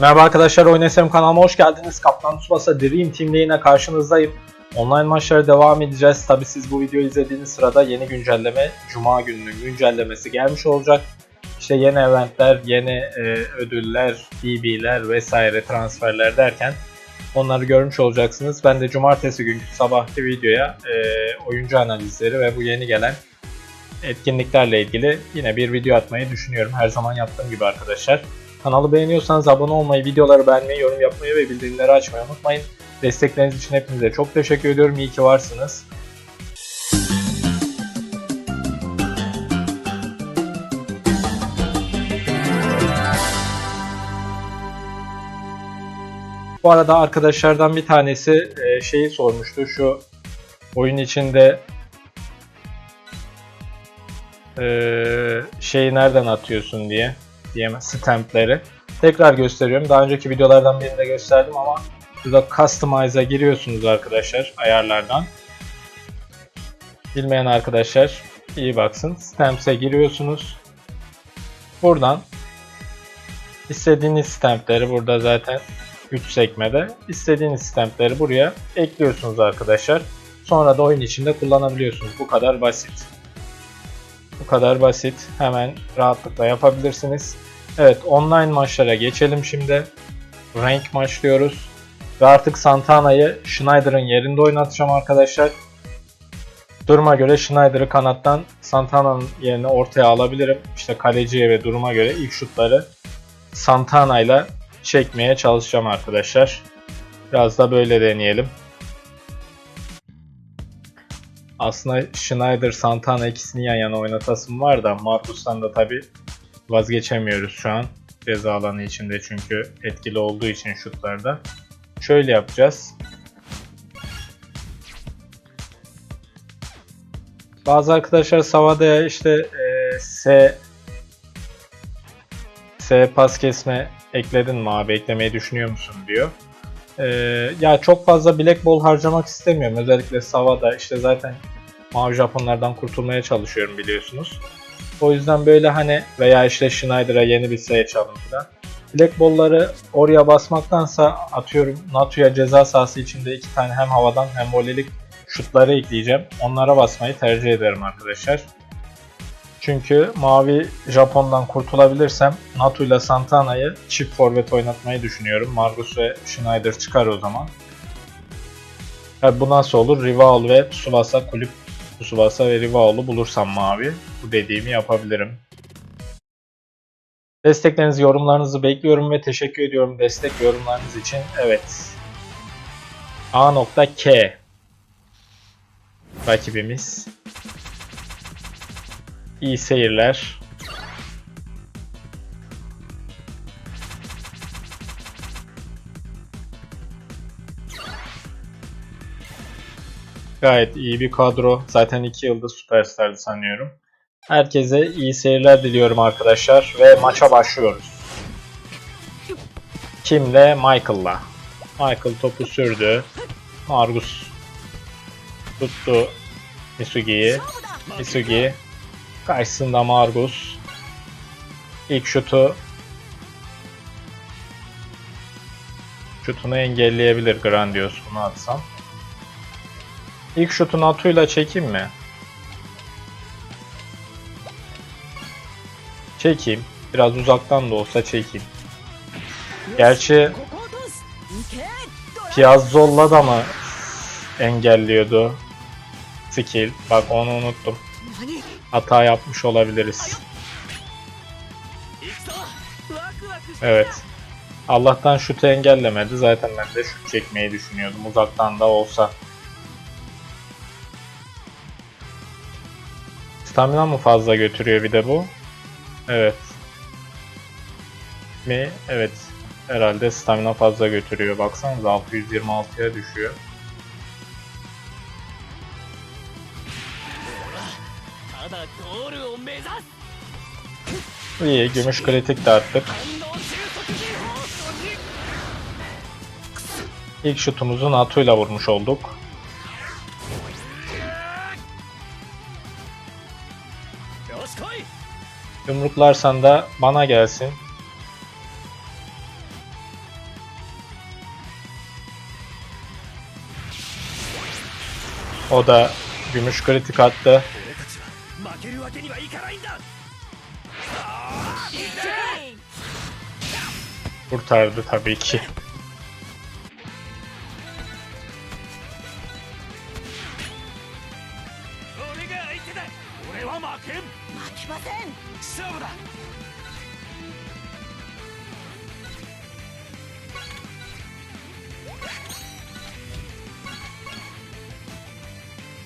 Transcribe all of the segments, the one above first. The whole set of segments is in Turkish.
Merhaba arkadaşlar, Oynasem kanalıma hoş geldiniz. Kaptan Tsubasa Dream Team'de yine karşınızdayım. Online maçlara devam edeceğiz. Tabi siz bu videoyu izlediğiniz sırada yeni güncelleme, Cuma gününün güncellemesi gelmiş olacak. İşte yeni eventler, yeni e, ödüller, BB'ler vesaire transferler derken onları görmüş olacaksınız. Ben de cumartesi günkü sabahki videoya e, oyuncu analizleri ve bu yeni gelen etkinliklerle ilgili yine bir video atmayı düşünüyorum. Her zaman yaptığım gibi arkadaşlar. Kanalı beğeniyorsanız abone olmayı, videoları beğenmeyi, yorum yapmayı ve bildirimleri açmayı unutmayın. Destekleriniz için hepinize çok teşekkür ediyorum. İyi ki varsınız. Bu arada arkadaşlardan bir tanesi e, şeyi sormuştu. Şu oyun içinde e, şeyi nereden atıyorsun diye diyemez stampleri. Tekrar gösteriyorum. Daha önceki videolardan birinde gösterdim ama burada Customize'a giriyorsunuz arkadaşlar ayarlardan. Bilmeyen arkadaşlar iyi baksın. Stamps'e giriyorsunuz. Buradan istediğiniz stampleri burada zaten 3 sekmede istediğiniz stampleri buraya ekliyorsunuz arkadaşlar. Sonra da oyun içinde kullanabiliyorsunuz. Bu kadar basit. Bu kadar basit. Hemen rahatlıkla yapabilirsiniz. Evet online maçlara geçelim şimdi. Rank maçlıyoruz. Ve artık Santana'yı Schneider'ın yerinde oynatacağım arkadaşlar. Duruma göre Schneider'ı kanattan Santana'nın yerine ortaya alabilirim. İşte kaleciye ve duruma göre ilk şutları Santana ile çekmeye çalışacağım arkadaşlar. Biraz da böyle deneyelim. Aslında Schneider, Santana ikisini yan yana oynatasım var da Marcus'tan da tabi vazgeçemiyoruz şu an. Ceza alanı içinde çünkü etkili olduğu için şutlarda. Şöyle yapacağız. Bazı arkadaşlar Savada'ya işte e, S S pas kesme ekledin mi abi eklemeyi düşünüyor musun diyor. Ee, ya çok fazla Black Ball harcamak istemiyorum. Özellikle Sava'da işte zaten Mavi Japonlardan kurtulmaya çalışıyorum biliyorsunuz. O yüzden böyle hani veya işte Schneider'a yeni bir sayı çalın falan. Black Ball'ları oraya basmaktansa atıyorum Natu'ya ceza sahası içinde iki tane hem havadan hem volelik şutları ekleyeceğim. Onlara basmayı tercih ederim arkadaşlar. Çünkü mavi Japon'dan kurtulabilirsem Natu ile Santana'yı çift forvet oynatmayı düşünüyorum. Margus ve Schneider çıkar o zaman. Yani bu nasıl olur? Rival ve Tsubasa kulüp Tsubasa ve Rival'u bulursam mavi bu dediğimi yapabilirim. Desteklerinizi, yorumlarınızı bekliyorum ve teşekkür ediyorum destek yorumlarınız için. Evet. A.K rakibimiz. İyi seyirler. Gayet iyi bir kadro. Zaten 2 yılda süperstardı sanıyorum. Herkese iyi seyirler diliyorum arkadaşlar ve maça başlıyoruz. Kimle? Michael'la. Michael topu sürdü. Margus tuttu Misugi'yi. Misugi karşısında Margus. İlk şutu şutunu engelleyebilir Grandios bunu atsam. İlk şutu Natu'yla çekeyim mi? Çekeyim. Biraz uzaktan da olsa çekeyim. Gerçi Piazzolla da mı engelliyordu? Skill. Bak onu unuttum. Hata yapmış olabiliriz. Evet. Allah'tan şutu engellemedi. Zaten ben de şut çekmeyi düşünüyordum. Uzaktan da olsa. Stamina mı fazla götürüyor bir de bu? Evet. Mi? Evet. Herhalde stamina fazla götürüyor. Baksanıza 626'ya düşüyor. İyi, gümüş kritik de attık. İlk şutumuzu NATO ile vurmuş olduk. Yumruklarsan da bana gelsin. O da gümüş kritik attı. Kurtardı tabii ki.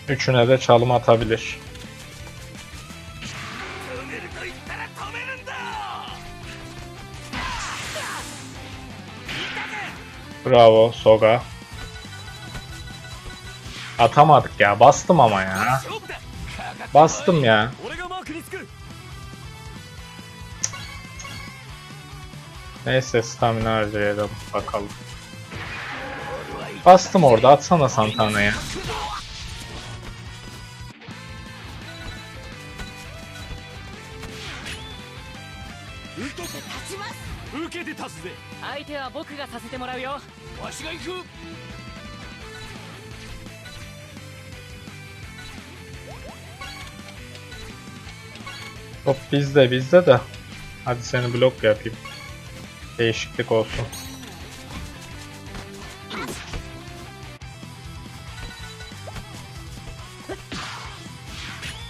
Üçüne de çalım atabilir. Bravo Soga. Atamadık ya. Bastım ama ya. Bastım ya. Neyse stamina harcayalım bakalım. Bastım orada atsana Santana'ya. 受けて立ちます受けて立つぜ相手は僕がさせてもらうよわしが行く Top bizde bizde de. Hadi seni blok yapayım. Değişiklik olsun.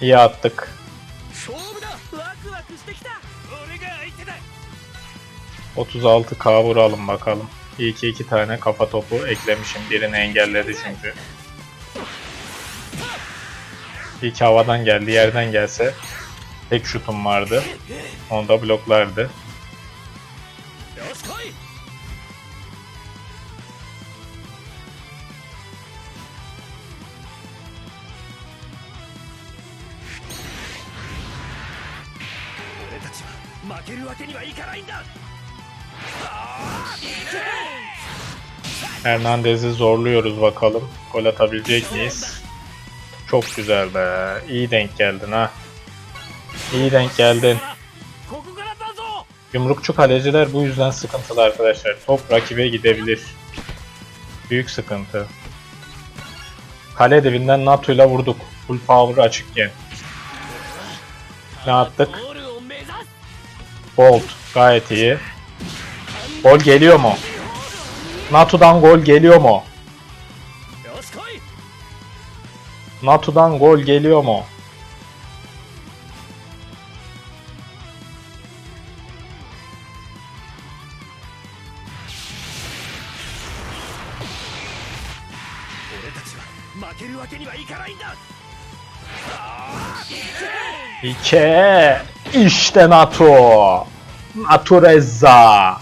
İyi attık. 36k vuralım bakalım. İyi ki iki tane kafa topu eklemişim. Birini engelledi çünkü. İlk havadan geldi. Yerden gelse tek şutum vardı. Onu da bloklardı. Makeri Hernandez'i zorluyoruz bakalım. Gol atabilecek miyiz? Çok güzel be. İyi denk geldin ha. İyi denk geldin. Yumrukçu kaleciler bu yüzden sıkıntılı arkadaşlar. Top rakibe gidebilir. Büyük sıkıntı. Kale dibinden NATO ile vurduk. Full power açıkken. Ne yaptık? Bolt gayet iyi. Gol geliyor mu? Natu'dan gol geliyor mu? Natu'dan gol geliyor mu? İke işte Natu. Natureza.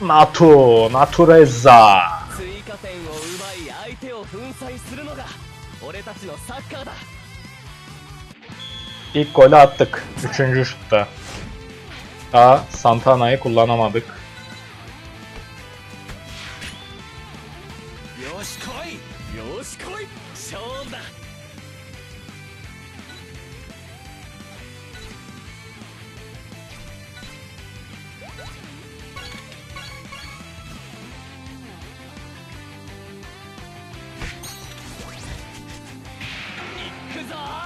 負けるわけにはいかないんだ İke. İşte NATO. Natureza. NATO. Natureza. 追加点を奪い相手を粉砕するのが俺たちのサッカーだ İlk golü attık. Üçüncü şutta. Daha Santana'yı kullanamadık.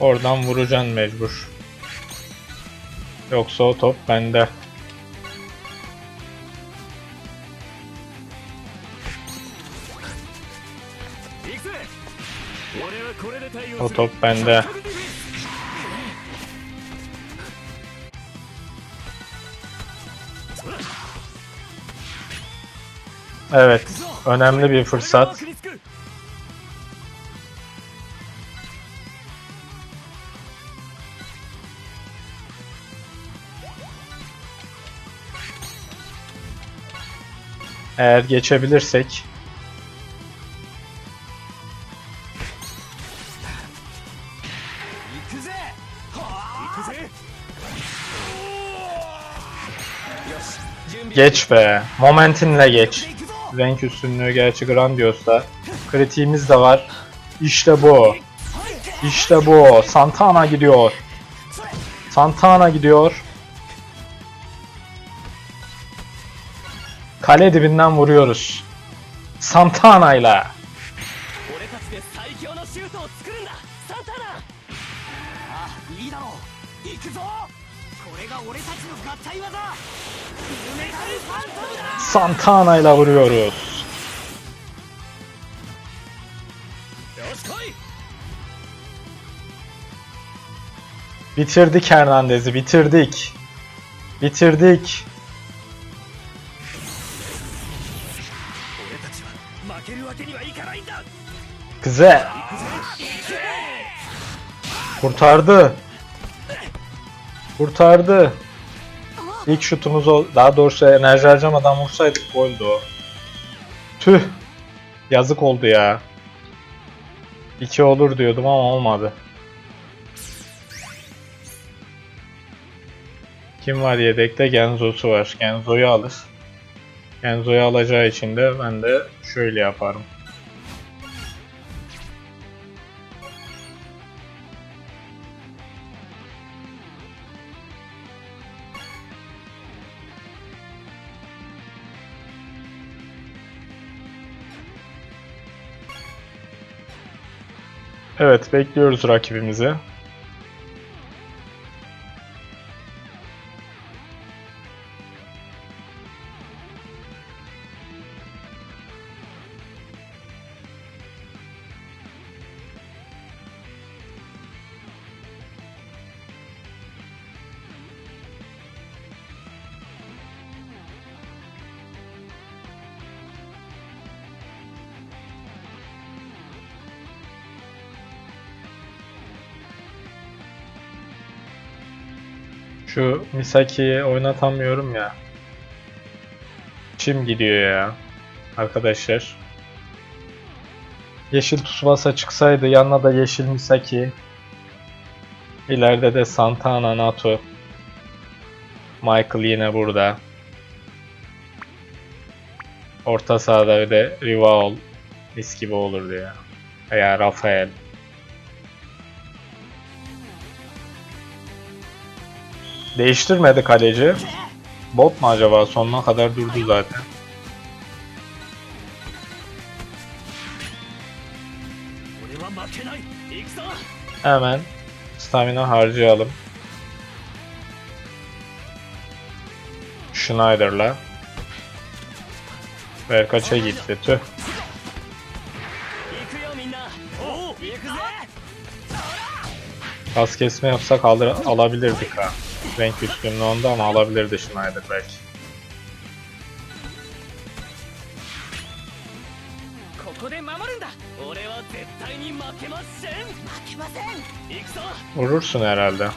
Oradan vuracaksın mecbur. Yoksa o top bende. O top bende. Evet, önemli bir fırsat. Eğer geçebilirsek Geç be. Momentinle geç. Renk üstünlüğü gerçi Grandios'ta. Kritiğimiz de var. İşte bu. İşte bu. Santana gidiyor. Santana gidiyor. Kale dibinden vuruyoruz. Santana ile. Santana ile vuruyoruz. Bitirdik Hernandez'i, bitirdik. Bitirdik. Güzel. Kurtardı. Kurtardı. İlk şutumuz o. Daha doğrusu enerji harcamadan vursaydık goldü o. Tüh. Yazık oldu ya. 2 olur diyordum ama olmadı. Kim var yedekte? Genzo'su var. Genzo'yu alır. Genzo'yu alacağı için de ben de şöyle yaparım. Evet, bekliyoruz rakibimizi. Şu Misaki'yi oynatamıyorum ya. Çim gidiyor ya. Arkadaşlar. Yeşil Tsubasa çıksaydı yanına da yeşil Misaki. İleride de Santana Nato. Michael yine burada. Orta sahada bir de Rival mis gibi olurdu ya. Veya Rafael. Değiştirmedi kaleci. Bot mu acaba? Sonuna kadar durdu zaten. Hemen stamina harcayalım. Schneider'la. Berkaç'a gitti. Tüh. Kas kesme yapsak alır, alabilirdik ha renk üstünlüğü onda ama alabilirdi Schneider belki. Vurursun herhalde.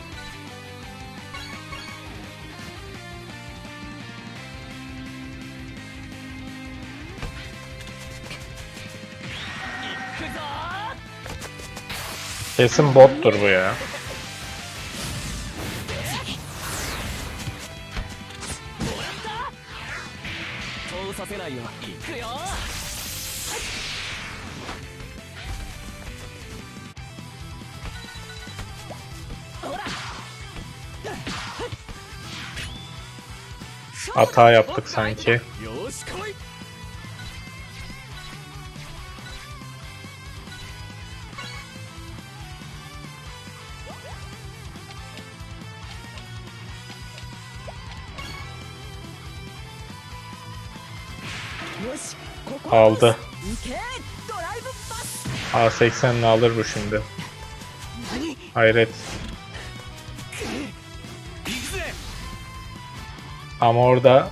Kesin bottur bu ya. Hata yaptık sanki. Aldı. A80'le alır bu şimdi. Hayret. Ama orada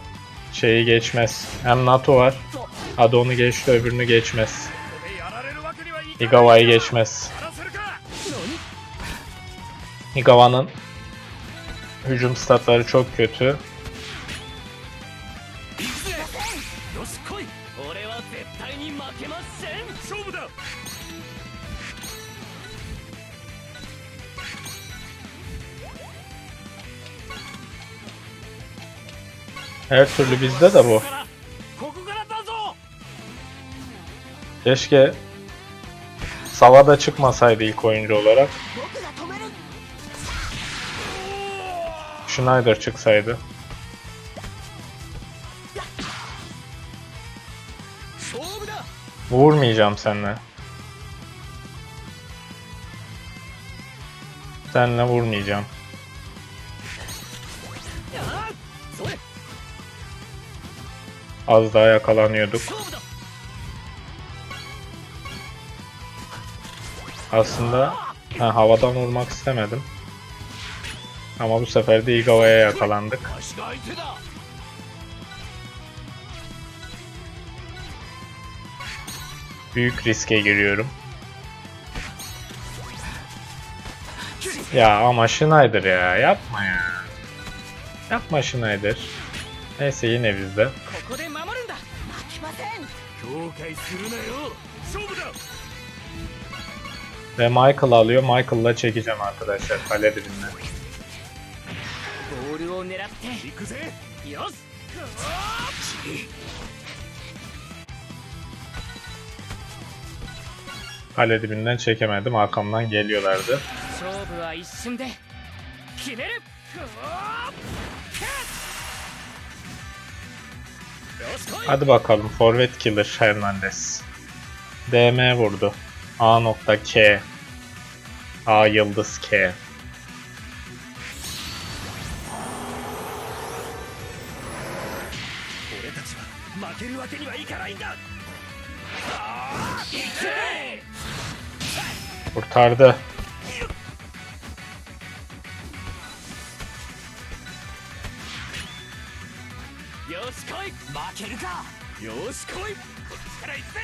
şeyi geçmez. Hem NATO var. Adon'u geçti öbürünü geçmez. Igawa'yı geçmez. Igawa'nın hücum statları çok kötü. Her türlü bizde de bu. Keşke Savada çıkmasaydı ilk oyuncu olarak. Schneider çıksaydı. Vurmayacağım seninle. Seninle vurmayacağım. Az daha yakalanıyorduk. Aslında ha, havadan vurmak istemedim. Ama bu sefer de Igawa'ya yakalandık. Büyük riske giriyorum. Ya ama Schneider ya yapma ya. Yapma Schneider. Neyse yine bizde. Ve Michael alıyor. Michael'la çekeceğim arkadaşlar. Kale birinden. Dibinden çekemedim. Arkamdan geliyorlardı. Hadi bakalım forvet killer Hernandez. DM vurdu. A.K A yıldız K. Kurtardı. よし来いこっちから行くぜ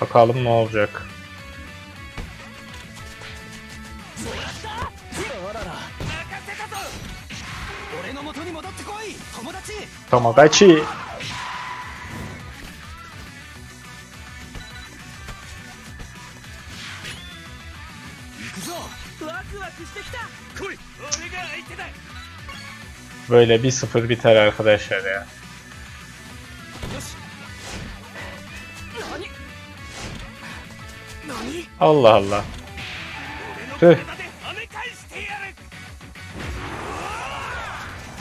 Bakalım ne olacak. あらら任せたぞ俺の元に戻ってこい友達 Tamagotchi. 行 Böyle 1-0 biter arkadaşlar ya. Allah Allah. Tüh.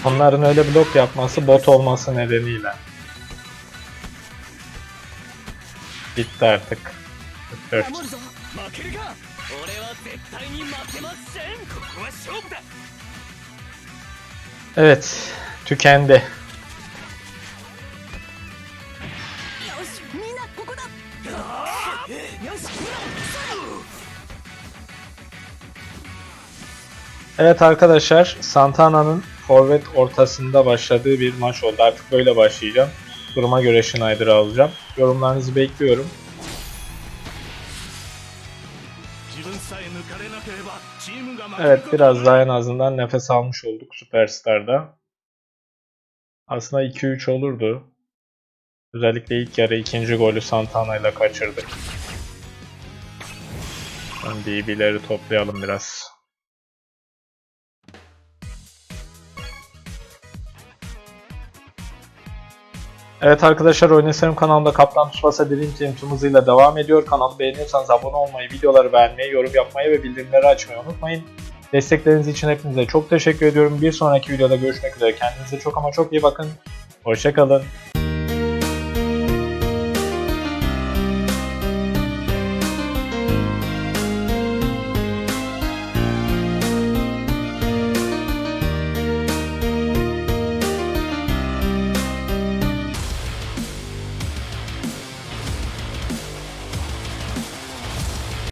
Onların öyle blok yapması bot olması nedeniyle. Bitti artık. Bitti. Evet, tükendi. Evet arkadaşlar, Santana'nın forvet ortasında başladığı bir maç oldu. Artık böyle başlayacağım. Duruma göre Schneider'ı alacağım. Yorumlarınızı bekliyorum. Evet biraz daha en azından nefes almış olduk Superstar'da. Aslında 2-3 olurdu. Özellikle ilk yarı ikinci golü Santana ile kaçırdık. DB'leri toplayalım biraz. Evet arkadaşlar Oynasarım kanalında Kaptan Tsubasa Dream Team tüm devam ediyor. Kanalı beğeniyorsanız abone olmayı, videoları beğenmeyi, yorum yapmayı ve bildirimleri açmayı unutmayın. Destekleriniz için hepinize çok teşekkür ediyorum. Bir sonraki videoda görüşmek üzere. Kendinize çok ama çok iyi bakın. Hoşçakalın.